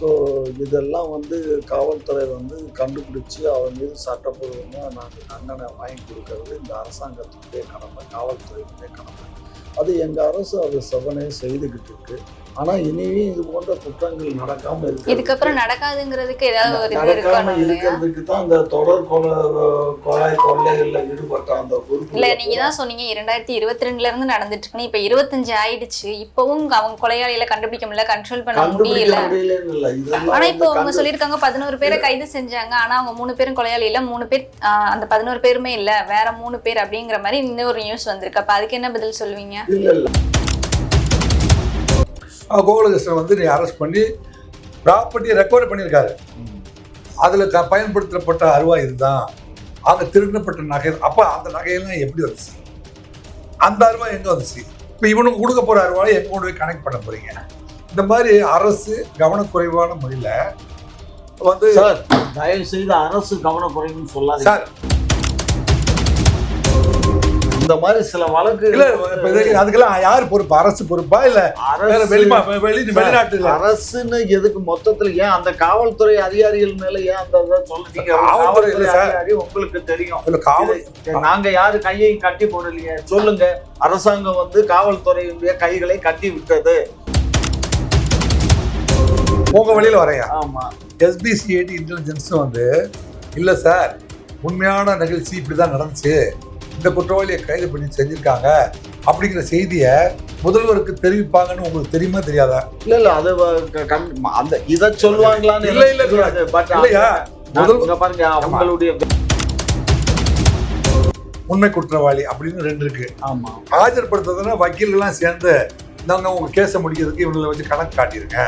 So இதெல்லாம் வந்து காவல்துறை வந்து கண்டுபிடிச்சி அவர் மீது சட்டப்பூர்வமாக நாங்கள் தண்டனை வாங்கி கொடுக்கறது இந்த அரசாங்கத்துடைய கடமை காவல்துறையினுடைய கடமை. அது எங்கள் அரசு அதை செவனே செய்துக்கிட்டு இருக்குது ஆனால் இனியும் இது போன்ற குற்றங்கள் நடக்காமல் இருக்கு இதுக்கப்புறம் நடக்காதுங்கிறதுக்கு ஏதாவது நடக்காம இருக்கிறதுக்கு தான் இந்த தொடர் கொலை கொலை கொள்ளைகளில் ஈடுபட்ட அந்த பொறுப்பு இல்ல நீங்க தான் சொன்னீங்க இரண்டாயிரத்தி இருபத்தி ரெண்டுல இருந்து நடந்துட்டு இருக்குன்னு இப்ப இருபத்தஞ்சு ஆயிடுச்சு இப்பவும் அவங்க கொலையாளிகளை கண்டுபிடிக்க முடியல கண்ட்ரோல் பண்ண முடியல. ஆனா இப்போ அவங்க சொல்லியிருக்காங்க பதினோரு பேரை கைது செஞ்சாங்க. ஆனா அவங்க மூணு பேரும் கொலையாளி இல்ல மூணு பேர் அந்த பதினோரு பேருமே இல்ல வேற மூணு பேர் அப்படிங்கிற மாதிரி இன்னொரு நியூஸ் வந்திருக்கு. அப்ப அதுக்கு என்ன பதில் சொல்லுவீங்க கோகுலகிருஷ்ணன் வந்து நீ அரெஸ்ட் பண்ணி ப்ராப்பர்ட்டியை ரெக்கவர் பண்ணியிருக்காரு. அதில் க பயன்படுத்தப்பட்ட அருவாய் இதுதான். அங்கே திருடப்பட்ட நகை. அப்போ அந்த நகையெல்லாம் எப்படி வந்துச்சு? அந்த அருவாய் எங்கே வந்துச்சு? இப்போ இவனுக்கு கொடுக்க போகிற அருவாயை எங்கே கொண்டு போய் கனெக்ட் பண்ண போகிறீங்க இந்த மாதிரி அரசு கவனக்குறைவான முறையில் வந்து சார் தயவு செய்து அரசு கவனக்குறைன்னு சொல்லாதீங்க. சார் இந்த மாதிரி சில வழக்கு அதுக்கெல்லாம் யார் பொறுப்பு? அரசு பொறுப்பா? இல்லை வேற அரசு வெளிமா வெளி வெளிநாட்டுல. அரசுன்னு எதுக்கு மொத்தத்துல? ஏன் அந்த காவல்துறை அதிகாரிகள் மேல ஏன் அந்த இதை சொல்ல நீங்க ஒரு காவல்துறை இல்ல காவல்துறை சார். அதிகாரி உங்களுக்கு தெரியும். இல்லை காவல் நாங்க யாரு கையை கட்டி போடலையே? சொல்லுங்க. அரசாங்கம் வந்து காவல்துறையினுடைய கைகளை கட்டி விட்டது. உங்க வழியில் வரையா? ஆமா. எஸ்பிசிஐடி இன்டெலிஜென்ஸும் வந்து இல்லை சார். உண்மையான நிகழ்ச்சி இப்படி தான் நடந்துச்சு. இந்த குற்றவாளியை கைது பண்ணி செஞ்சிருக்காங்க அப்படிங்கிற செய்தியை முதல்வருக்கு தெரிவிப்பாங்கன்னு உங்களுக்கு தெரியுமா தெரியாதா? இல்ல இல்ல அது அந்த இத சொல்லுவாங்களான்னு இல்ல, இல்ல. But இல்லையா? முதல் பாருங்க அவங்களுடைய உண்மை குற்றவாளி அப்படின்னு ரெண்டு இருக்கு. ஆமா. ஆஜர்படுத்துறதுன்னா வக்கீல்கள்லாம் சேர்ந்து நாங்கள் உங்க கேஸை முடிக்கிறதுக்கு இவங்களை வச்சு கணக்கு காட்டியிருங்க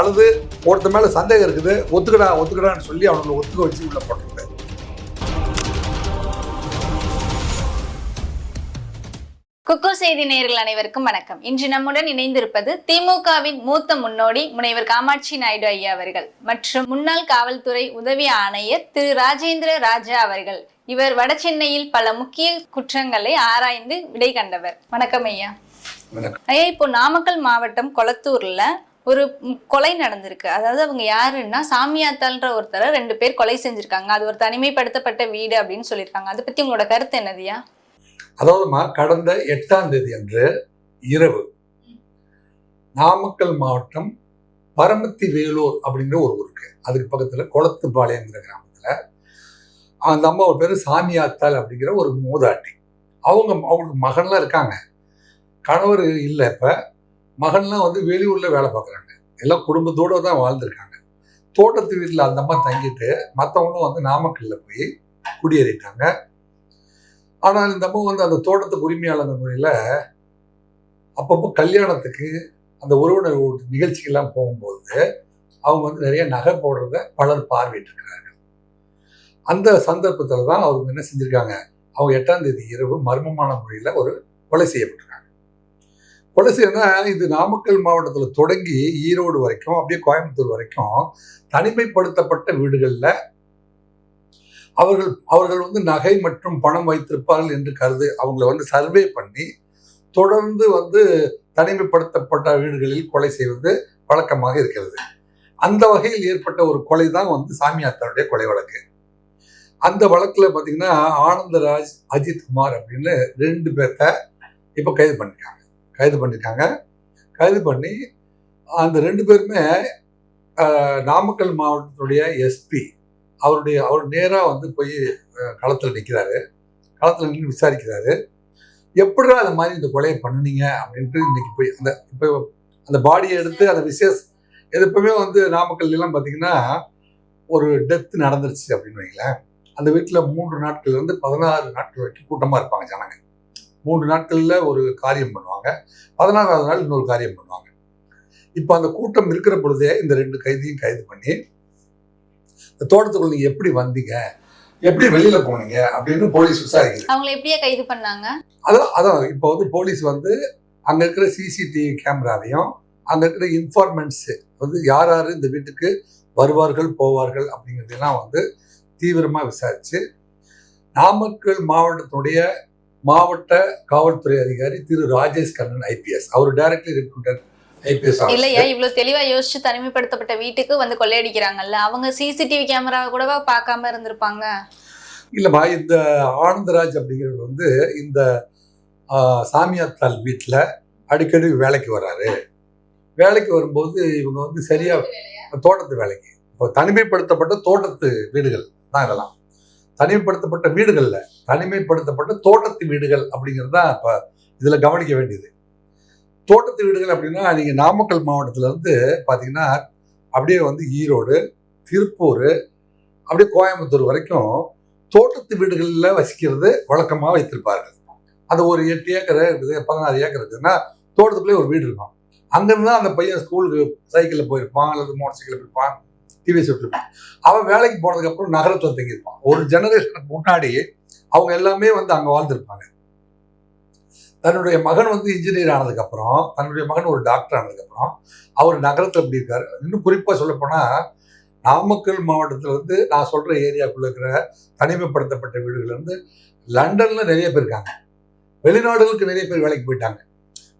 அல்லது ஒருத்தர் மேல சந்தேகம் இருக்குது ஒத்துக்கடா ஒத்துக்கடான்னு சொல்லி அவங்களை ஒத்துக்க வச்சு உள்ள போட்டுருது குக்கு செய்தி நேயர்கள் அனைவருக்கும் வணக்கம். இன்று நம்முடன் இணைந்திருப்பது திமுகவின் மூத்த முன்னோடி முனைவர் காமாட்சி நாயுடு ஐயா அவர்கள் மற்றும் முன்னாள் காவல்துறை உதவி ஆணையர் திரு ராஜேந்திர ராஜா அவர்கள். இவர் வடசென்னையில் பல முக்கிய குற்றங்களை ஆராய்ந்து விடை கண்டவர். வணக்கம் ஐயா. ஐயா இப்போ நாமக்கல் மாவட்டம் கொளத்தூர்ல ஒரு கொலை நடந்திருக்கு. அதாவது அவங்க யாருன்னா சாமியாத்தாள்ன்ற ஒருத்தரை ரெண்டு பேர் கொலை செஞ்சிருக்காங்க. அது ஒரு தனிமைப்படுத்தப்பட்ட வீடு அப்படின்னு சொல்லியிருக்காங்க. அதை பத்தி உங்களோட கருத்து என்னதுயா அதாவதுமா கடந்த எட்டாம் தேதி அன்று இரவு நாமக்கல் மாவட்டம் பரமத்தி வேலூர் அப்படிங்கிற ஒரு ஊருக்கு. அதுக்கு பக்கத்தில் குளத்துப்பாளையங்கிற கிராமத்தில். அந்த அம்மா ஒரு பேர் சாமியாத்தாள் அப்படிங்கிற ஒரு மூதாட்டி. அவங்க அவங்களுக்கு மகன்லாம் இருக்காங்க. கணவர் இல்லை இப்போ. மகன்லாம் வந்து வெளியூரில் வேலை பார்க்குறாங்க எல்லாம் குடும்பத்தோடு தான் வாழ்ந்துருக்காங்க. தோட்டத்து வீட்டில் அந்த அம்மா தங்கிட்டு மற்றவங்களும் வந்து நாமக்கல்ல போய் குடியேறிட்டாங்க. ஆனால் இந்த அம்மா வந்து அந்த தோட்டத்துக்கு உரிமையாளர் முறையில் அப்பப்போ கல்யாணத்துக்கு அந்த உறவினர் நிகழ்ச்சிக்கெல்லாம் போகும்போது அவங்க வந்து நிறைய நகை போடுறத பலர் பார்வையிட்டிருக்கிறார்கள். அந்த சந்தர்ப்பத்தில் தான் அவங்க என்ன செஞ்சுருக்காங்க? அவங்க எட்டாம் தேதி இரவு மர்மமான முறையில் ஒரு கொலை செய்யப்பட்டிருக்காங்க. கொலை செய்யணும்னா இது நாமக்கல் மாவட்டத்தில் தொடங்கி ஈரோடு வரைக்கும் அப்படியே கோயம்புத்தூர் வரைக்கும் தனிமைப்படுத்தப்பட்ட வீடுகளில் அவர்கள் அவர்கள் வந்து நகை மற்றும் பணம் வைத்திருப்பார்கள் என்று கருது அவங்கள வந்து சர்வே பண்ணி தொடர்ந்து வந்து தனிமைப்படுத்தப்பட்ட வீடுகளில் கொலை செய்வது வழக்கமாக இருக்கிறது. அந்த வகையில் ஏற்பட்ட ஒரு கொலை தான் வந்து சாமியாத்தாருடைய கொலை வழக்கு. அந்த வழக்கில் பார்த்தீங்கன்னா ஆனந்தராஜ் அஜித் குமார் அப்படின்னு ரெண்டு பேர்த்த இப்போ கைது பண்ணிருக்காங்க. கைது பண்ணிருக்காங்க. கைது பண்ணி அந்த ரெண்டு பேருமே நாமக்கல் மாவட்டத்துடைய எஸ்பி அவருடைய அவர் நேராக வந்து போய் களத்தில் நிற்கிறாரு களத்தில் நின்று விசாரிக்கிறாரு. எப்படிடா அந்த மாதிரி இந்த கொலையை பண்ணுனீங்க? அப்படின்ட்டு இன்னைக்கு போய் அந்த இப்போ அந்த பாடியை எடுத்து அந்த விசேஷ இது எப்பவுமே வந்து நாமக்கல்ல எல்லாம் பார்த்தீங்கன்னா ஒரு டெத்து நடந்துருச்சு அப்படின்னு வைங்களேன். அந்த வீட்டில் மூன்று நாட்கள்லேருந்து பதினாறு நாட்கள் வரைக்கும் கூட்டமாக இருப்பாங்க ஜனங்க. மூன்று நாட்களில் ஒரு காரியம் பண்ணுவாங்க. பதினாறாவது நாள் இன்னொரு காரியம் பண்ணுவாங்க. இப்போ அந்த கூட்டம் இருக்கிற பொழுதே இந்த ரெண்டு கைதியும் கைது பண்ணி இந்த தோட்டத்துக்குள்ள நீங்க எப்படி வந்தீங்க? எப்படி வெளியில போனீங்க? அப்படின்னு போலீஸ் விசாரிக்குது. அவங்களை எப்படியா கைது பண்ணாங்க? அதான் அதான். இப்போ வந்து போலீஸ் வந்து அங்க இருக்கிற சிசிடிவி கேமராவையும் அங்க இருக்கிற இன்ஃபார்மெண்ட்ஸ் வந்து யார் யார் இந்த வீட்டுக்கு வருவார்கள் போவார்கள் அப்படிங்கிறதெல்லாம் வந்து தீவிரமா விசாரிச்சு நாமக்கல் மாவட்டத்தினுடைய மாவட்ட காவல்துறை அதிகாரி திரு ராஜேஷ் கண்ணன் ஐபிஎஸ் அவர் டைரக்ட்லி ரெக்ரூட்டட் இல்லையா? இவ்வளவு தெளிவா யோசிச்சு தனிமைப்படுத்தப்பட்ட வீட்டுக்கு வந்து கொள்ளையடிக்கிறாங்கல்ல. அவங்க சிசிடிவி கேமரா கூடவா பார்க்காம இருந்திருப்பாங்க. இல்லைம்மா இந்த ஆனந்தராஜ் அப்படிங்கிறவர் வந்து இந்த சாமியாத்தாள் வீட்டில் அடிக்கடி வேலைக்கு வர்றாரு வேலைக்கு வரும்போது இவங்க வந்து சரியா தோட்டத்து வேலைக்கு. இப்போ தனிமைப்படுத்தப்பட்ட தோட்டத்து வீடுகள் தான் இதெல்லாம். தனிமைப்படுத்தப்பட்ட வீடுகள்ல தனிமைப்படுத்தப்பட்ட தோட்டத்து வீடுகள் அப்படிங்கிறது தான் இப்போ இதில் கவனிக்க வேண்டியது. தோட்டத்து வீடுகள் அப்படின்னா நீங்கள் நாமக்கல் மாவட்டத்திலேருந்து பார்த்தீங்கன்னா அப்படியே வந்து ஈரோடு திருப்பூர் அப்படியே கோயம்புத்தூர் வரைக்கும் தோட்டத்து வீடுகளில் வசிக்கிறது வழக்கமாக வைத்திருப்பார்கள். அது ஒரு எட்டு ஏக்கர் இருக்குது பதினாறு ஏக்கர் இருக்குதுன்னா தோட்டத்துக்குள்ளே ஒரு வீடு இருக்கும். அங்கேருந்து தான் அந்த பையன் ஸ்கூலுக்கு சைக்கிளில் போயிருப்பான் அல்லது மோட்டர் சைக்கிளில் போயிருப்பான் டிவிஎஸ் விட்டுருப்பான். அவன் வேலைக்கு போனதுக்கப்புறம் நகரத்தில் தங்கியிருப்பான். ஒரு ஜெனரேஷனுக்கு முன்னாடி அவங்க எல்லாமே வந்து அங்கே வாழ்ந்துருப்பாங்க. தன்னுடைய மகன் வந்து இன்ஜினியர் ஆனதுக்கப்புறம் தன்னுடைய மகன் ஒரு டாக்டர் ஆனதுக்கப்புறம் அவர் நகரத்தில் எப்படி இருக்கார்? இன்னும் குறிப்பாக சொல்லப்போனால் நாமக்கல் மாவட்டத்திலேருந்து நான் சொல்கிற ஏரியாவுக்குள்ளே இருக்கிற தனிமைப்படுத்தப்பட்ட வீடுகள் வந்து லண்டனில் நிறைய பேர் இருக்காங்க. வெளிநாடுகளுக்கு நிறைய பேர் வேலைக்கு போயிட்டாங்க.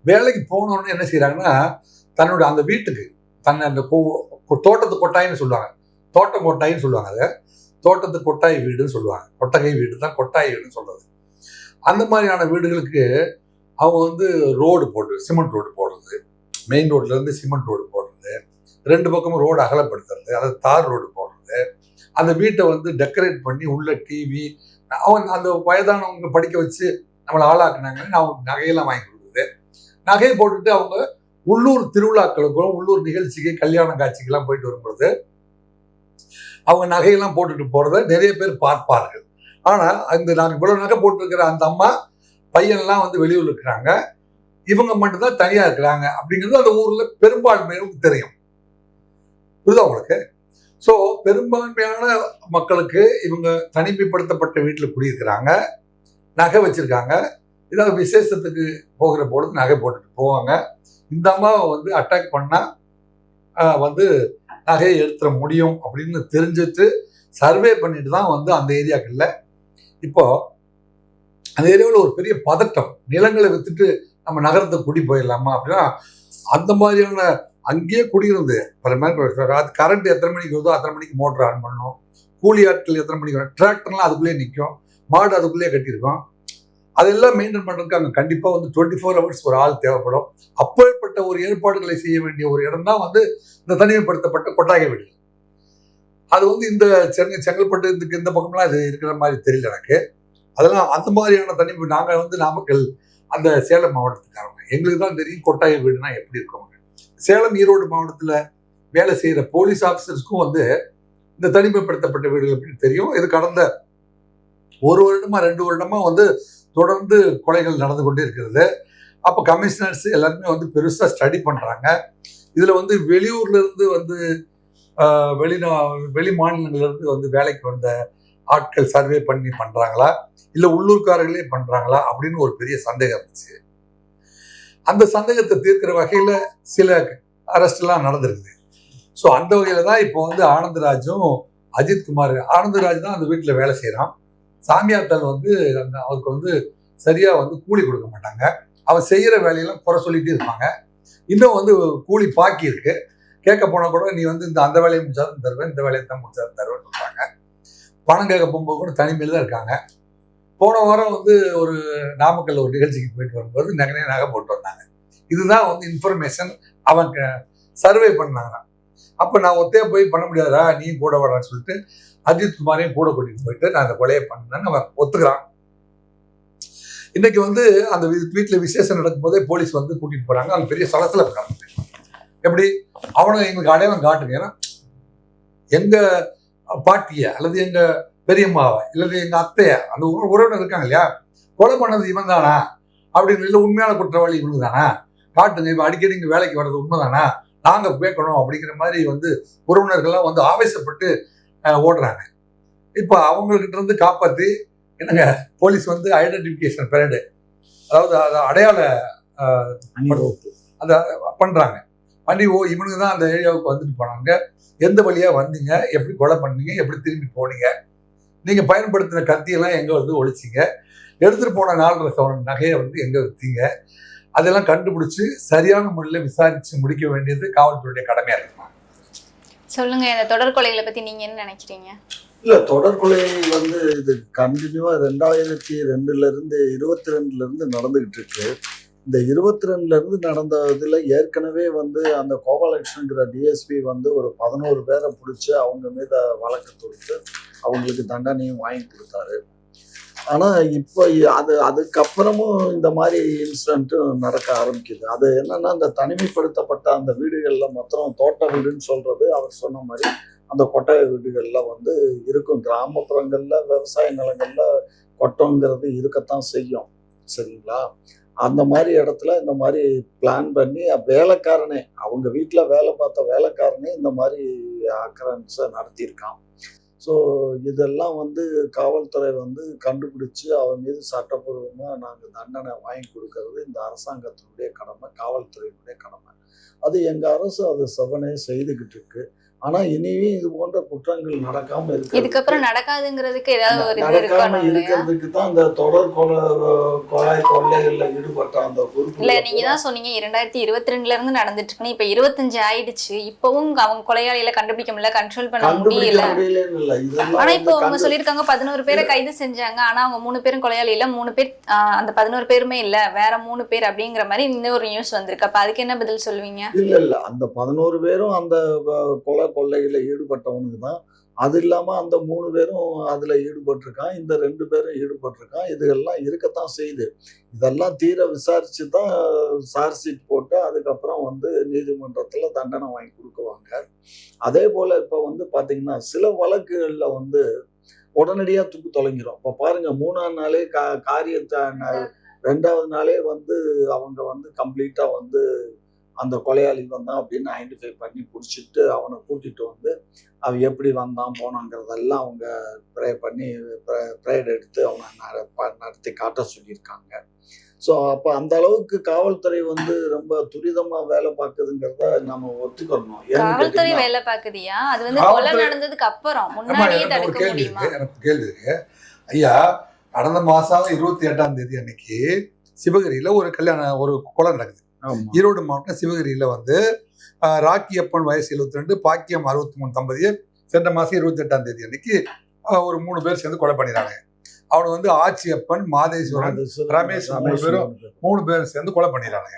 வேலைக்கு போனோடனே என்ன செய்கிறாங்கன்னா தன்னோட அந்த வீட்டுக்கு தன்னை அந்த கோ- தோட்டத்து கொட்டாயின்னு சொல்லுவாங்க. தோட்ட கொட்டாயின்னு சொல்லுவாங்க அதை. தோட்டத்து கொட்டாய் வீடுன்னு சொல்லுவாங்க. கொட்டகை வீடு தான் கொட்டாய் வீடுன்னு சொல்கிறது அந்த மாதிரியான வீடுகளுக்கு அவங்க வந்து ரோடு போட்டு சிமெண்ட் ரோடு போடுறது. மெயின் ரோட்லேருந்து சிமெண்ட் ரோடு போடுறது. ரெண்டு பக்கமும் ரோடு அகலப்படுத்துறது. அதாவது தார் ரோடு போடுறது. அந்த வீட்டை வந்து டெக்கரேட் பண்ணி உள்ள டிவி அவங்க அந்த வயதானவங்க படிக்க வச்சு நம்மளை ஆளாக்குனாங்கன்னு அவங்க நகையெல்லாம் வாங்கி கொடுக்குது நகையை போட்டுட்டு அவங்க உள்ளூர் திருவிழாக்களுக்கும் உள்ளூர் நிகழ்ச்சிக்கு கல்யாண காட்சிக்கெல்லாம் போயிட்டு வரும்பொழுது அவங்க நகையெல்லாம் போட்டுட்டு போகிறத நிறைய பேர் பார்ப்பார்கள். ஆனால் அந்த நாங்கள் இவ்வளோ நகை போட்டிருக்கிற அந்த அம்மா பையன்லாம் வந்து வெளியூர் இருக்கிறாங்க. இவங்க மட்டும்தான் தனியா இருக்கிறாங்க. அப்படிங்கிறது அந்த ஊர்ல பெரும்பான்மையினருக்கு தெரியும். புரியுதா உங்களுக்கு? ஸோ பெரும்பான்மையான மக்களுக்கு இவங்க தனிமைப்படுத்தப்பட்ட வீட்டில் குடியிருக்கிறாங்க. நகை வச்சிருக்காங்க. ஏதாவது விசேஷத்துக்கு போகிற பொழுது நகை போட்டுட்டு போவாங்க. இந்த அம்மாவை வந்து அட்டாக் பண்ணால் வந்து நகையை எடுத்துட முடியும் அப்படின்னு தெரிஞ்சுட்டு சர்வே பண்ணிட்டு தான் வந்து அந்த ஏரியாக்கு இல்லை இப்போது அந்த ஏரியாவில் ஒரு பெரிய பதட்டம். நிலங்களை வித்துட்டு நம்ம நகரத்தை குடி போயிடலாமா அப்படின்னா அந்த மாதிரியான அங்கேயே குடியிருந்து பல மாதிரி கரண்ட் எத்தனை மணிக்கு வருதோ அத்தனை மணிக்கு மோட்டர் ஆன் பண்ணணும் கூலி ஆட்கள் எத்தனை மணிக்கு வரும்? டிராக்டர்லாம் அதுக்குள்ளேயே நிற்கும் மாடு அதுக்குள்ளேயே கட்டியிருக்கோம். அதெல்லாம் மெயின்டைன் பண்ணுறதுக்கு அங்கே கண்டிப்பாக வந்து டுவெண்ட்டி ஃபோர் ஹவர்ஸ் ஒரு ஆள் தேவைப்படும். அப்பேற்பட்ட ஒரு ஏற்பாடுகளை செய்ய வேண்டிய ஒரு இடம் தான் வந்து இந்த தனிமைப்படுத்தப்பட்ட கொட்டாய வீடு. அது வந்து இந்த சென்னை செங்கல்பட்டு இதுக்கு இந்த பக்கம்லாம் இது இருக்கிற மாதிரி தெரியல எனக்கு. அதெல்லாம் அந்த மாதிரியான தனி நாங்கள் வந்து நாமக்கல் அந்த சேலம் மாவட்டத்துக்காரங்க எங்களுக்கு தான் தெரியும் கொட்டாய வீடுனா எப்படி இருக்கவங்க சேலம் ஈரோடு மாவட்டத்தில் வேலை செய்கிற போலீஸ் ஆஃபீஸர்ஸ்க்கும் வந்து இந்த தனிமைப்படுத்தப்பட்ட வீடுகள் எப்படின்னு தெரியும். இது கடந்த ஒரு வருடமா ரெண்டு வருடமா வந்து தொடர்ந்து கொலைகள் நடந்து கொண்டே இருக்கிறது. அப்போ கமிஷனர்ஸ் எல்லாருமே வந்து பெருசாக ஸ்டடி பண்ணுறாங்க இதில் வந்து வெளியூர்லேருந்து வந்து வெளிநா வெளி மாநிலங்கள்லேருந்து வந்து வேலைக்கு வந்த ஆட்கள் சர்வே பண்ணி பண்ணுறாங்களா இல்லை உள்ளூர்காரர்களே பண்ணுறாங்களா அப்படின்னு ஒரு பெரிய சந்தேகம் இருந்துச்சு. அந்த சந்தேகத்தை தீர்க்கிற வகையில் சில அரெஸ்ட்லாம் நடந்திருக்குது. ஸோ அந்த வகையில் தான் இப்போ வந்து ஆனந்தராஜும் அஜித் குமார் ஆனந்தராஜ் தான் அந்த வீட்டில் வேலை செய்கிறான் சாமியாத்தால் வந்து அந்த அவருக்கு வந்து சரியாக வந்து கூலி கொடுக்க மாட்டாங்க. அவன் செய்கிற வேலையெல்லாம் குறை சொல்லிகிட்டே இருப்பாங்க. இன்னும் வந்து கூலி பாக்கி இருக்கு. கேட்க போனால் கூட நீ வந்து இந்த அந்த வேலையை முடிச்சாலும் தருவேன் இந்த வேலையை தான் முடிச்சாலும் தருவேன்னு சொல்கிறாங்க பணம் கேட்க போகும்போது கூட தனிமையில் தான் இருக்காங்க. போன வாரம் வந்து ஒரு நாமக்கல் ஒரு நிகழ்ச்சிக்கு போயிட்டு வரும்போது நகனே நகை போட்டு வந்தாங்க. இதுதான் வந்து இன்ஃபர்மேஷன் அவங்க சர்வே பண்ணாங்க அப்போ நான் ஒத்தையா போய் பண்ண முடியாதா நீ கூட வரான்னு சொல்லிட்டு அஜித் குமாரையும் கூட கூட்டிட்டு போயிட்டு நான் அந்த கொலையை பண்ணேன்னு அவன் ஒத்துக்கிறான். இன்னைக்கு வந்து அந்த வீட்டில் விசேஷம் நடக்கும்போதே போலீஸ் வந்து கூட்டிட்டு போறாங்க. அவங்க பெரிய சலசலப்பு இருக்காங்க எப்படி? அவனை எங்களுக்கு அடையாளம் காட்டுங்க ஏன்னா எங்கள் பாட்டிய அல்லது எங்க பெரியம்மாவை அல்லது எங்க அத்தைய அந்த உற- உறவினர் இருக்காங்க இல்லையா கொலை பண்ணது இவன் தானா அப்படின்னு இல்லை உண்மையான குற்றவாளி இவனு தானா காட்டுங்க இப்ப அடிக்கடி இங்க வேலைக்கு வர்றது உண்மைதானா? நாங்க கேட்கணும் அப்படிங்கிற மாதிரி வந்து உறவினர்கள்லாம் வந்து ஆவேசப்பட்டு ஓடுறாங்க. இப்போ அவங்கக்கிட்ட இருந்து காப்பாத்தி என்னங்க போலீஸ் வந்து ஐடென்டிஃபிகேஷன் பெரடு அதாவது அது அடையாள அணிவகுப்பு. பண்றாங்க. பண்ணி ஓ இவனுங்க தான் அந்த ஏரியாவுக்கு வந்துட்டு போனாங்க. எந்த வழியா வந்தீங்க? எப்படி கொலை பண்ணீங்க? எப்படி திரும்பி போனீங்க? நீங்க பயன்படுத்தின கத்தியெல்லாம் எங்க வந்து ஒழிச்சிங்க? எடுத்துட்டு போன நாலரை சவரன் நகையை வந்து எங்க வித்தீங்க? அதெல்லாம் கண்டுபிடிச்சு சரியான முறையில் விசாரிச்சு முடிக்க வேண்டியது காவல்துறையுடைய கடமையா இருக்குமா? சொல்லுங்க இந்த தொடர் கொலைகளை பத்தி நீங்க என்ன நினைக்கிறீங்க? இல்ல தொடர்கொலை வந்து இது கண்டினியூவா ரெண்டாயிரத்தி ரெண்டுல இருந்து இருபத்தி ரெண்டுல இருந்து நடந்துகிட்டு இருக்கு. இந்த இருபத்தி ரெண்டுலேருந்து நடந்த இதில் ஏற்கனவே வந்து அந்த கோபாலகிருஷ்ணங்கிற டிஎஸ்பி வந்து ஒரு பதினோரு பேரை பிடிச்சி அவங்க மீத வழக்கு தொடுத்து அவங்களுக்கு தண்டனையும் வாங்கி கொடுத்தாரு. ஆனால் இப்போ அது அதுக்கப்புறமும் இந்த மாதிரி இன்சிடென்ட் நடக்க ஆரம்பிக்குது. அது என்னென்னா இந்த தனிமைப்படுத்தப்பட்ட அந்த வீடுகளில் மொத்தம் தோட்ட வீடுன்னு சொல்கிறது அவர் சொன்ன மாதிரி அந்த கொட்டை வீடுகளில் வந்து இருக்கும். கிராமப்புறங்களில் விவசாய நிலங்களில் கொட்டங்கிறது இருக்கத்தான் செய்யும். சரிங்களா? அந்த மாதிரி இடத்துல இந்த மாதிரி பிளான் பண்ணி வேலைக்காரனே அவங்க வீட்டில் வேலை பார்த்த வேலைக்காரனே இந்த மாதிரி அக்கரன்ஸை நடத்தியிருக்கான். ஸோ இதெல்லாம் வந்து காவல்துறை வந்து கண்டுபிடிச்சு அவன் மீது சட்டப்பூர்வமாக நாங்கள் தண்டனை வாங்கி கொடுக்கறது இந்த அரசாங்கத்தினுடைய கடமை காவல்துறையினுடைய கடமை. அது எங்கள் அரசு அது செவனே செய்துக்கிட்டு இருக்குது ஆனால் இனியும் இது போன்ற குற்றங்கள் நடக்காம இருக்கு இதுக்கப்புறம் நடக்காதுங்கிறதுக்கு ஏதாவது நடக்காம இருக்கிறதுக்கு தான் இந்த தொடர் கொலை கொலை கொள்ளைகள்ல ஈடுபட்ட அந்த பொறுப்பு இல்ல நீங்க தான் சொன்னீங்க இரண்டாயிரத்தி இருபத்தி ரெண்டுல இருந்து நடந்துட்டு இருக்குன்னு இப்ப இருபத்தஞ்சு ஆயிடுச்சு. இப்பவும் அவங்க கொலையாளிகளை கண்டுபிடிக்க முடியல கண்ட்ரோல் பண்ண முடியல. ஆனா இப்போ அவங்க சொல்லியிருக்காங்க பதினோரு பேரை கைது செஞ்சாங்க. ஆனா அவங்க மூணு பேரும் கொலையாளி இல்ல மூணு பேர் அந்த பதினோரு பேருமே இல்ல. வேற மூணு பேர் அப்படிங்கிற மாதிரி இன்னொரு நியூஸ் வந்திருக்கு. அப்ப அதுக்கு என்ன பதில் சொல்லுவீங்க இல்ல இல்ல. அந்த பதினோரு பேரும் அந்த கொலை கொள்ளையில ஈடுபட்டவனுக்கு தான். அது இல்லாம அந்த மூணு பேரும் அதுல ஈடுபட்டிருக்கான். இந்த ரெண்டு பேரும் ஈடுபட்டிருக்கான். இதுகெல்லாம் இருக்கத்தான் செய்யுது இதெல்லாம் தீர விசாரிச்சு தான் சார்ஜ் ஷீட் போட்டு அதுக்கப்புறம் வந்து நீதிமன்றத்துல தண்டனை வாங்கி கொடுக்குவாங்க. அதே போல இப்ப வந்து பாத்தீங்கன்னா சில வழக்குகள்ல வந்து உடனடியா தூக்கு தொலைஞ்சிரும். இப்ப பாருங்க மூணாம் நாளே கா காரியத்தை ரெண்டாவது நாளே வந்து அவங்க வந்து கம்ப்ளீட்டா வந்து அந்த கொலையாளி வந்தான் அப்படின்னு ஐடென்டிஃபை பண்ணி பிடிச்சிட்டு அவனை கூட்டிட்டு வந்து அவன் எப்படி வந்தான் போனாங்கிறதெல்லாம் அவங்க ப்ரே பண்ணி ப்ரேயர் எடுத்து அவனை நடத்தி காட்ட சொல்லியிருக்காங்க. ஸோ அப்போ அந்த அளவுக்கு காவல்துறை வந்து ரொம்ப துரிதமா வேலை பார்க்குதுங்கிறத நம்ம ஒத்துக்கணும் காவல்துறை வேலை பாக்குதியா அது வந்து கொலை நடந்ததுக்கு அப்புறம். முன்னாடியே தடுக்க கேள்வி முடியுமா? இருக்கு எனக்கு கேள்வி இருக்கு. ஐயா கடந்த மாசம் இருபத்தி எட்டாம் தேதி அன்னைக்கு சிவகிரியில ஒரு கல்யாணம் ஒரு கொலை நடக்குது. ஈரோடு மாவட்டம் சிவகிரியில வந்து ராக்கியப்பன் வயசு 72 ரெண்டு பாக்கியம் அறுபத்தி மூணு தம்பதியை சென்ற மாசம் இருபத்தி எட்டாம் தேதி அன்னைக்கு ஒரு மூணு பேர் சேர்ந்து கொலை பண்ணிடுறாங்க அவனை வந்து ஆச்சியப்பன் மாதேஸ்வரன். ரமேஷ் மூணு பேரும் மூணு பேர் சேர்ந்து கொலை பண்ணிடுறாங்க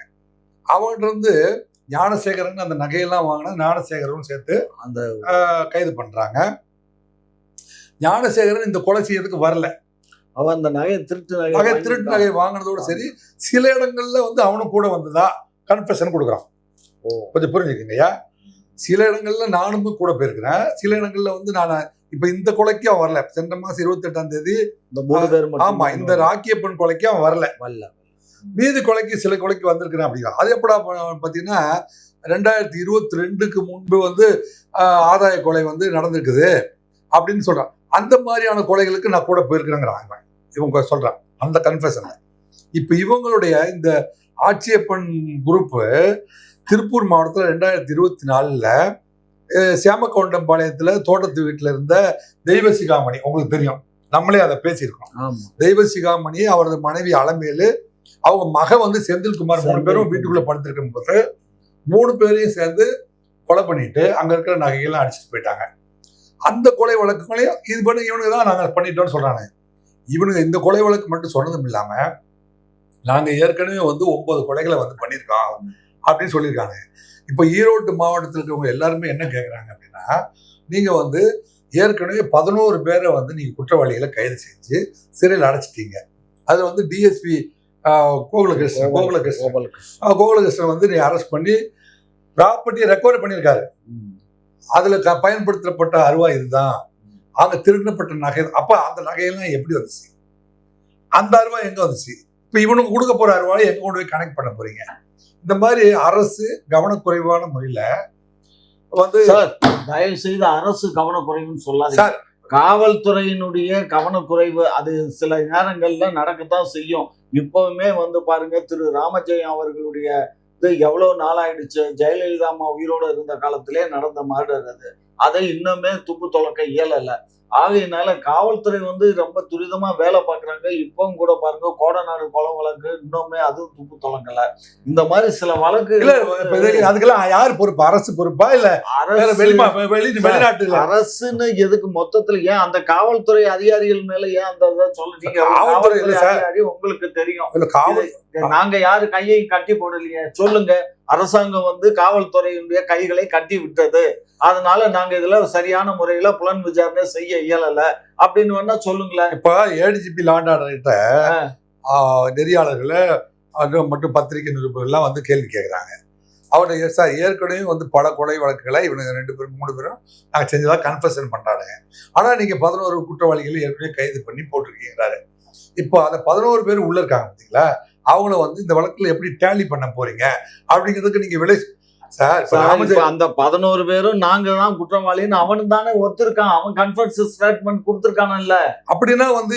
அவன்கிட்ட இருந்து ஞானசேகரன் அந்த நகையெல்லாம் வாங்கின ஞானசேகரனும் சேர்த்து அந்த கைது பண்றாங்க. ஞானசேகரன் இந்த கொலை செய்யறதுக்கு வரல. அவன் அந்த நகையை திருட்டு நகை நகை. திருட்டு நகை வாங்கினதோட சரி சில இடங்கள்ல வந்து அவனும் கூட வந்ததா கன்ஃபெஷன் கொடுக்குறான். ஓ. கொஞ்சம் புரிஞ்சுக்கங்கய்யா. சில இடங்கள்ல நானும் கூட போயிருக்கிறேன். சில இடங்கள்ல வந்து நான் இப்ப இந்த கொலைக்கு அவன் வரல. சென்ற மாசம் இருபத்தி எட்டாம் தேதி ஆமா இந்த ராக்கியப்பன் கொலைக்கு அவன் வரல. வரல. மீதி கொலைக்கு சில கொலைக்கு வந்திருக்கிறேன் அப்படின்னா அது எப்படா பாத்தீங்கன்னா ரெண்டாயிரத்தி இருபத்தி ரெண்டுக்கு முன்பு வந்து ஆதாய கொலை வந்து நடந்திருக்குது அப்படின்னு சொல்றான். அந்த மாதிரியான கொலைகளுக்கு நான் கூட போயிருக்கிறேங்கிறான் இவங்க சொல்றான் அந்த கன்ஃபெஷன்ல இப்ப இவங்களுடைய இந்த ஆட்சியப்பன் குரூப்பு திருப்பூர் மாவட்டத்தில் ரெண்டாயிரத்தி இருபத்தி நாலுல சியாமக்கவுண்டம்பாளையத்துல தோட்டத்து வீட்டுல இருந்த தெய்வ சிகாமணி உங்களுக்கு தெரியும். நம்மளே அதை பேசியிருக்கோம். ஆமா. தெய்வ சிகாமணி அவரது மனைவி அலமேலு அவங்க மக வந்து செந்தில்குமார் மூணு பேரும் வீட்டுக்குள்ள படுத்திருக்கும் போது மூணு பேரையும் சேர்ந்து கொலை பண்ணிட்டு அங்க இருக்கிற நகைகள்லாம் அடிச்சுட்டு போயிட்டாங்க. அந்த கொலை வழக்குகளையும் இது பண்ணி இவனுக்கு தான் நாங்க பண்ணிட்டோம்னு சொல்றாங்க இவனுங்க இந்த கொலை வழக்கு மட்டும் சொன்னதும் இல்லாம நாங்க ஏற்கனவே வந்து ஒன்பது கொலைகளை வந்து பண்ணியிருக்கோம் அப்படின்னு சொல்லியிருக்காங்க. இப்போ ஈரோடு மாவட்டத்தில் இருக்கிறவங்க எல்லாருமே என்ன கேட்குறாங்க அப்படின்னா நீங்க வந்து ஏற்கனவே பதினோரு பேரை வந்து நீங்க குற்றவாளிகளை கைது செஞ்சு சிறையில் அடைச்சிட்டீங்க. அது வந்து டிஎஸ்பி கோகுலகிருஷ்ணன் கோகுலகிருஷ்ணன். கோகுலகிருஷ்ணன். வந்து நீ அரெஸ்ட் பண்ணி ப்ராப்பர்ட்டியை ரெக்கவர் பண்ணியிருக்காரு. அதுல க- பயன்படுத்தப்பட்ட அருவா இதுதான். அங்க திருடப்பட்ட நகை அப்ப அந்த நகையெல்லாம் எப்படி வந்துச்சு? அந்த அருவா எங்க வந்துச்சு? இப்ப இவனுக்கு கொடுக்க போற அருவாயை எங்க கொண்டு போய் கனெக்ட் பண்ண போறீங்க? இந்த மாதிரி அரசு கவனக்குறைவான முறையில வந்து சார் தயவு செய்து அரசு கவனக்குறைவுன்னு சொல்லாதீங்க. சார் காவல்துறையினுடைய கவனக்குறைவு அது சில நேரங்கள்ல நடக்கத்தான் செய்யும். இப்பவுமே வந்து பாருங்க திரு ராமஜெயம் அவர்களுடைய இது எவ்வளவு நாளாயிடுச்சு? ஜெயலலிதா அம்மா உயிரோட இருந்த காலத்திலே நடந்த மர்டர் அது. அதை இன்னுமே துப்பு துளக்க இயலல. ஆகையினால காவல்துறை வந்து ரொம்ப துரிதமா வேலை பார்க்கறாங்க. இப்பவும் கூட பாருங்க கோடநாடு கொலை வழக்கு இன்னுமே அதுவும் துப்பு துளக்கல இந்த மாதிரி சில வழக்கு அதுக்கெல்லாம் யார் பொறுப்பு? அரசு பொறுப்பா? இல்ல வேற அரசு வெளிமா வெளி வெளிநாட்டுல? அரசுன்னு எதுக்கு மொத்தத்துல? ஏன் அந்த காவல்துறை அதிகாரிகள் மேல ஏன் அந்த சொல்ல உங்களுக்கு தெரியும். நாங்க யாரு கையை கட்டி போடலையே? சொல்லுங்க. அரசாங்கம் வந்து காவல்துறையினுடைய கைகளை கட்டி விட்டது. அதனால நாங்க இதுல சரியான முறையில புலன் விசாரணை செய்ய இயலல. அப்படின்னு வேணா சொல்லுங்களேன். இப்ப ஏடிஜிபி லாண்டாடர்கிட்ட நெறியாளர்களை அது மட்டும் பத்திரிகை நிருபர்கள்லாம் வந்து கேள்வி கேட்குறாங்க அவருடைய சார் ஏற்கனவே வந்து பல கொலை வழக்குகளை இவனுங்க ரெண்டு பேரும் மூணு பேரும் நாங்கள் செஞ்சதா கன்ஃபெஷன் பண்ணுறானுங்க ஆனால் நீங்கள் பதினோரு குற்றவாளிகளை ஏற்கனவே கைது பண்ணி போட்டிருக்கீங்கிறாரு. இப்போ அந்த பதினோரு பேர் உள்ள இருக்காங்க பார்த்தீங்களா அவங்கள வந்து இந்த வழக்கில் எப்படி டேலி பண்ண போறீங்க? அப்படிங்கிறதுக்கு நீங்கள் விலை சார் அந்த பதினோரு பேரும் நாங்க தான் குற்றவாளின்னு அவனு தானே ஒத்துருக்கான். அவன் கன்ஃபர்ஸ் ஸ்டேட்மெண்ட் கொடுத்துருக்கானல்ல. அப்படின்னா வந்து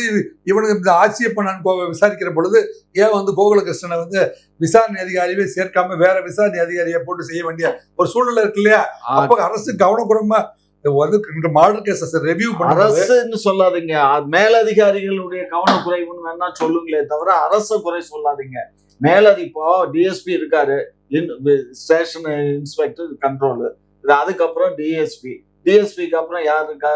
இவனுக்கு இந்த ஆட்சியப்பன் விசாரிக்கிற பொழுது ஏன் வந்து கோகுலகிருஷ்ணனை வந்து விசாரணை அதிகாரியவே சேர்க்காம வேற விசாரணை அதிகாரியை போட்டு செய்ய வேண்டிய ஒரு சூழ்நிலை இருக்கு இல்லையா? அப்ப அரசு கவனக்குறமா வந்து இந்த மாடல் கேசஸ் ரிவ்யூ அரசுன்னு சொல்லாதீங்க. மேலதிகாரிகளுடைய கவனக்குறைவுன்னு வேணா சொல்லுங்களே தவிர அரச குறை சொல்லாதீங்க. மேலதி இப்போ டிஎஸ்பி இருக்காரு. ஸ்டேஷன் இன்ஸ்பெக்டர் கண்ட்ரோல் அதுக்கப்புறம் டிஎஸ்பி டிஎஸ்பிக்கு அப்புறம் யார் இருக்கா?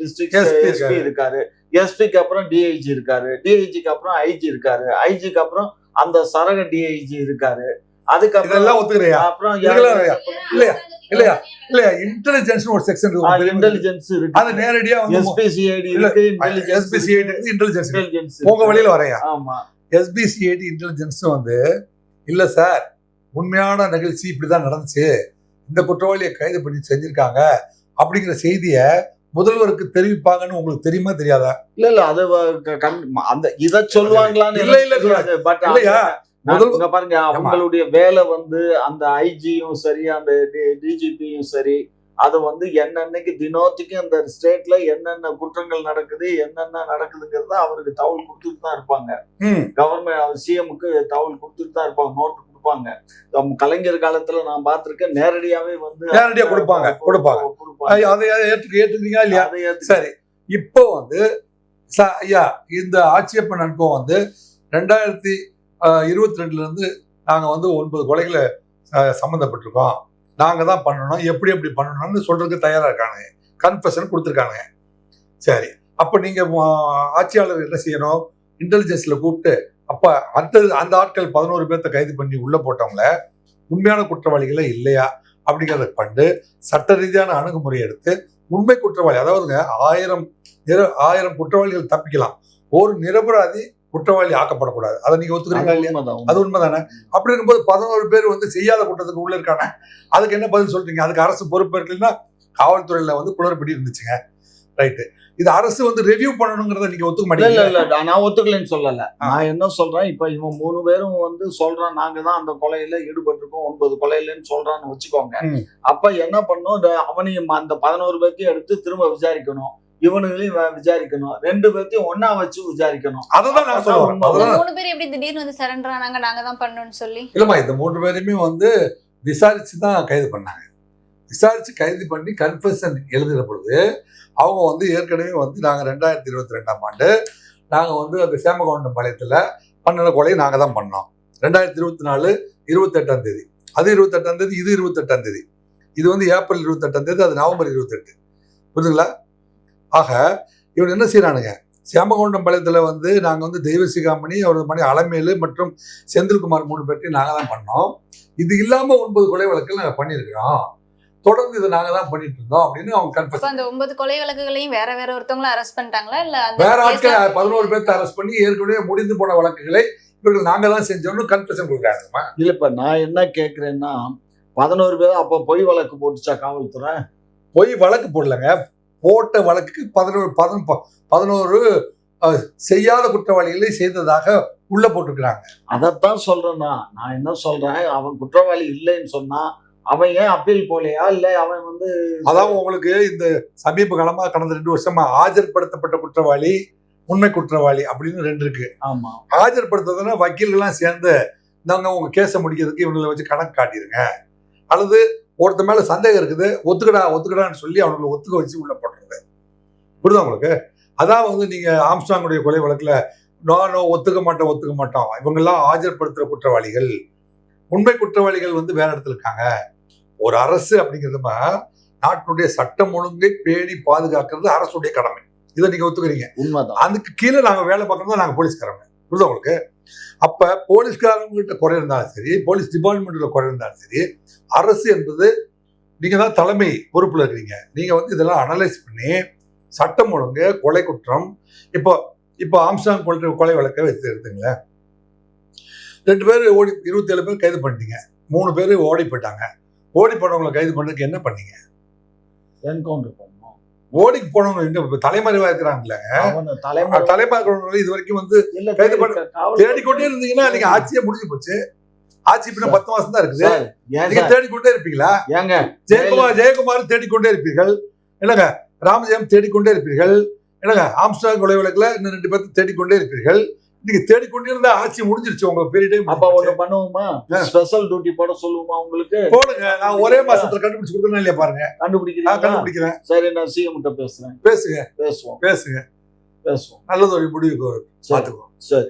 டிஸ்ட்ரிக்ட் எஸ்பி இருக்காரு. எஸ்பிக்கு அப்புறம் டிஐஜி இருக்காரு. டிஐஜிக்கு அப்புறம் ஐஜி இருக்காரு. ஐஜிக்கு அப்புறம் அந்த சரக டிஐஜி இருக்காரு. அதுக்கப்புறம் ஒத்துக்கிறியா அப்புறம் இல்லையா? இல்லையா? இல்லையா இன்டெலிஜென்ஸ் ஒரு செக்ஷன் இன்டெலிஜென்ஸ் அது இருக்கு. நேரடியா வந்து எஸ்பிசிஐடி இல்ல, இருக்கு இன்டெலிஜென்ஸ் எஸ்பிசிஐடி இன்டெலிஜென்ஸ் இன்டெலிஜென்ஸ் உங்க வழியில வரையா? ஆமா. எஸ்பிசிஐடி இன்டெலிஜென்ஸ் வந்து இல்ல சார் உண்மையான நிகழ்ச்சி இப்படிதான் நடந்துச்சு. இந்த குற்றவாளியை கைது பண்ணி செஞ்சிருக்காங்க. அப்படிங்கிற செய்தியை முதல்வருக்கு தெரிவிப்பாங்கன்னு உங்களுக்கு தெரியுமா தெரியாதா? இல்ல இல்ல அது அந்த இத சொல்லுவாங்களான்னு இல்ல, இல்ல, இல்லையா? முதல்- இங்க பாருங்க அவங்களுடைய வேலை வந்து அந்த ஐஜியும் சரி அந்த டிஜிபியும் சரி அது வந்து என்னன்னைக்கு தினோத்திக்கு அந்த ஸ்டேட்ல என்னென்ன குற்றங்கள் நடக்குது என்னென்ன நடக்குதுங்கிறத அவருக்கு தகவல் கொடுத்துட்டு தான் இருப்பாங்க. கவர்மெண்ட் சிஎம்க்கு தகவல் கொடுத்துட்டு தான் இருப்பாங்க நோட்டு கொடுப்பாங்க. கலைஞர் காலத்துல நான் பார்த்திருக்கேன் நேரடியாவே வந்து நேரடியா கொடுப்பாங்க, கொடுப்பாங்க. அதை ஏற்றுக்க ஏற்றுக்கிறீங்களா இல்லையா? சரி இப்போ வந்து ஐயா இந்த ஆட்சியப்பன் அனுபவம் வந்து ரெண்டாயிரத்தி இருபத்தி ரெண்டுலேருந்து நாங்கள் வந்து ஒன்பது கொலைகளை சம்மந்தப்பட்டிருக்கோம் நாங்கள் தான் பண்ணணும் எப்படி எப்படி பண்ணணும்னு சொல்கிறதுக்கு தயாராக இருக்காங்க. கன்ஃபெஷன் கொடுத்துருக்காங்க. சரி அப்போ நீங்கள் ஆட்சியாளர் என்ன செய்யணும்? இன்டெலிஜென்ஸில் கூப்பிட்டு அப்போ அடுத்தது அந்த ஆட்கள் பதினோரு பேர்த்த கைது பண்ணி உள்ளே போட்டவங்கள உண்மையான குற்றவாளிகளே இல்லையா? அப்படிங்கிறத கண்டு சட்ட ரீதியான அணுகுமுறை எடுத்து உண்மை குற்றவாளி அதாவதுங்க ஆயிரம் நிர- ஆயிரம் குற்றவாளிகள் தப்பிக்கலாம். ஒரு நிரபராதி குற்றவாளி ஆக்கப்படக்கூடாது. அதை நீங்க ஒத்துக்கிறீங்களா அது இல்லையா? அது உண்மைதானே? அப்படி இருக்கும்போது பதினோரு பேர் வந்து செய்யாத குற்றத்துக்கு உள்ள இருக்காங்க. அதுக்கு என்ன பதில் சொல்றீங்க? அதுக்கு அரசு பொறுப்பு இருக்குன்னா காவல்துறையில வந்து குளறுபடி இருந்துச்சுங்க. ரைட்டு. இது அரசு வந்து ரெவியூ பண்ணணுங்கிறத நீங்க ஒத்துக்க இல்ல இல்ல மாட்டீங்க. இல்ல நான் ஒத்துக்கலைன்னு சொல்லல. நான் என்ன சொல்றேன்? இப்ப இவன் மூணு பேரும் வந்து சொல்றான் நாங்க தான் அந்த கொலையில ஈடுபட்டிருக்கோம் ஒன்பது கொலையிலன்னு சொல்றான்னு வச்சுக்கோங்க. அப்ப என்ன பண்ணும்? அவனையும் அந்த பதினோரு பேர்த்தையும் எடுத்து திரும்ப விசாரிக்கணும். இவனுங்களையும் விசாரிக்கணும். ரெண்டு பேர்த்தையும் ஒண்ணா வச்சு விசாரிக்கணும். அததான் நான் சொல்ல வரேன் உண்மை. இந்த அததான். மூணு பேர் எப்படி திடீர்னு வந்து சரண்டர் ஆனாங்க? நாங்க தான் பண்ணோம்னு சொல்லி. இல்லம்மா இந்த மூன்று பேருமே வந்து விசாரிச்சு தான் கைது பண்ணாங்க. விசாரிச்சு கைது பண்ணி கன்ஃபெஷன் எழுதுகிற பொழுது அவங்க வந்து ஏற்கனவே வந்து நாங்கள் ரெண்டாயிரத்தி இருபத்தி ரெண்டாம் ஆண்டு நாங்கள் வந்து அந்த சேமகவுண்டம் பாளையத்தில் பண்ணின கொலையை நாங்கள் தான் பண்ணோம். ரெண்டாயிரத்தி இருபத்தி நாலு இருபத்தெட்டாம் தேதி. அது இருபத்தெட்டாம் தேதி இது இருபத்தெட்டாம் தேதி. இது வந்து ஏப்ரல் இருபத்தெட்டாம் தேதி அது நவம்பர் இருபத்தெட்டு. புரியுதுங்களா ஆக இவன் என்ன செய்கிறானுங்க சேமகவுண்டம் பாளையத்தில் வந்து நாங்கள் வந்து தெய்வசிகாமணி அவரது மணி அலமேலு மற்றும் செந்தில்குமார் மூணு பேர்த்தையும் நாங்கள் தான் பண்ணோம். இது இல்லாமல் ஒன்பது கொலை வழக்குகள் நாங்கள் பண்ணியிருக்கிறோம். தொடர்ந்து இதை நாங்கள் தான் பண்ணிட்டு இருந்தோம் அப்படின்னு அவங்க கன்ஃபர்ஸ் இப்ப அந்த ஒன்பது கொலை வழக்குகளையும் வேற வேற ஒருத்தவங்கள அரெஸ்ட் பண்ணிட்டாங்களா? இல்ல வேற ஆட்கள் பதினோரு பேர்த்த அரெஸ்ட் பண்ணி ஏற்கனவே முடிந்து போன வழக்குகளை இவர்கள் நாங்கள் தான் செஞ்சோம்னு கன்ஃபெஷன் கொடுக்குறாங்கம்மா. இல்ல இப்ப நான் என்ன கேக்குறேன்னா பதினோரு பேர் அப்ப பொய் வழக்கு போட்டுச்சா காவல்துறை? பொய் வழக்கு போடலங்க. போட்ட வழக்குக்கு பதினோரு பதின பதினோரு செய்யாத குற்றவாளிகளை செய்ததாக உள்ள போட்டிருக்கிறாங்க. அதைத்தான் சொல்றேன்னா நான் என்ன சொல்றேன்? அவன் குற்றவாளி இல்லைன்னு சொன்னா அவன் ஏன் அப்பீல் போலையா? இல்ல அவன் வந்து அதாவது உங்களுக்கு இந்த சமீப காலமா கடந்த ரெண்டு வருஷமா ஆஜர்படுத்தப்பட்ட குற்றவாளி உண்மை குற்றவாளி அப்படின்னு ரெண்டு இருக்கு. ஆமா. ஆஜர்படுத்துறதுன்னா வக்கீல்கள்லாம் சேர்ந்து நாங்க உங்க கேஸை முடிக்கிறதுக்கு இவங்களை வச்சு கணக்கு காட்டிடுங்க அல்லது ஒருத்த மேல சந்தேகம் இருக்குது ஒத்துக்கடா ஒத்துக்கடான்னு சொல்லி அவனுங்களை ஒத்துக்க வச்சு உள்ள போட்டுறது புரியுதா உங்களுக்கு? அதான் வந்து நீங்க ஆம்ஸ்டாங்குடைய கொலை வழக்குல நோ நோ ஒத்துக்க மாட்டோம் ஒத்துக்க மாட்டோம். இவங்கெல்லாம் ஆஜர்படுத்துற குற்றவாளிகள். உண்மை குற்றவாளிகள் வந்து வேற இடத்துல இருக்காங்க. ஒரு அரசு அப்படிங்கிறதுமா நாட்டினுடைய சட்டம் ஒழுங்கை பேணி பாதுகாக்கிறது அரசுடைய கடமை. இதை நீங்க ஒத்துக்கிறீங்க. உண்மைதான். அதுக்கு கீழே நாங்க வேலை பார்க்கறது தான் நாங்க போலீஸ்காரங்க. புரியுதா உங்களுக்கு? அப்போ போலீஸ்காரங்கிட்ட குறை இருந்தாலும் சரி போலீஸ் டிபார்ட்மெண்ட்டில் குறை இருந்தாலும் சரி அரசு என்பது நீங்கள் தான் தலைமை பொறுப்பில் இருக்கிறீங்க நீங்கள் வந்து இதெல்லாம் அனலைஸ் பண்ணி சட்டம் ஒழுங்கு கொலை குற்றம் இப்போ இப்போ ஆம்சாங் கொலை கொலை வழக்கை வச்சு எடுத்துங்களேன். ரெண்டு பேர் ஓடி இருபத்தேழு பேர் கைது பண்ணிட்டீங்க. மூணு பேர் ஓடி போயிட்டாங்க. ஓடி போனவங்களை கைது பண்ணுறதுக்கு என்ன பண்ணீங்க? என்கவுண்டர் பண்ணோம் ஓடி போனவங்க தலைமறைவா இருக்கிறாங்கல்ல? அவன் தலைமை தலைமறைவங்க இது வரைக்கும் வந்து கைது பண்ண- தேடிக்கொண்டே இருந்தீங்கன்னா நீங்க ஆட்சியே முடிஞ்சு போச்சு. ஆட்சி பின்ன பத்து மாசம் தான் இருக்குது. நீங்க? தேடிக்கொண்டே இருப்பீங்களா? ஏங்க ஜெயக்குமார் ஜெயக்குமார் தேடிக்கொண்டே இருப்பீர்கள். என்னங்க ராமஜெயம் தேடிக்கொண்டே இருப்பீர்கள். என்னங்க ஆம்ஸ்டாங் கொலை வழக்குல இன்னும் ரெண்டு பேர்த்து தேடிக்கொண்டே இருப்பீர்கள். நீங்க தேடிக்கொண்டே இருந்தா ஆட்சி முடிஞ்சிருச்சு உங்க பெரிய டைம் அப்ப ஒண்ணு பண்ணுவோமா. ஸ்பெஷல் டியூட்டி போட சொல்லுவோமா உங்களுக்கு? போடுங்க. நான் ஒரே மாசத்துல கண்டுபிடிச்சு கொடுக்கணும் இல்லையா பாருங்க. நான் கண்டுபிடிக்கிறீங்களா கண்டுபிடிக்கிறேன். சரி நான் சிஎம் கிட்ட பேசுறேன். பேசுங்க. பேசுவோம். பேசுங்க. பேசுவோம். நல்லது ஒரு முடிவுக்கு வரும். சரி.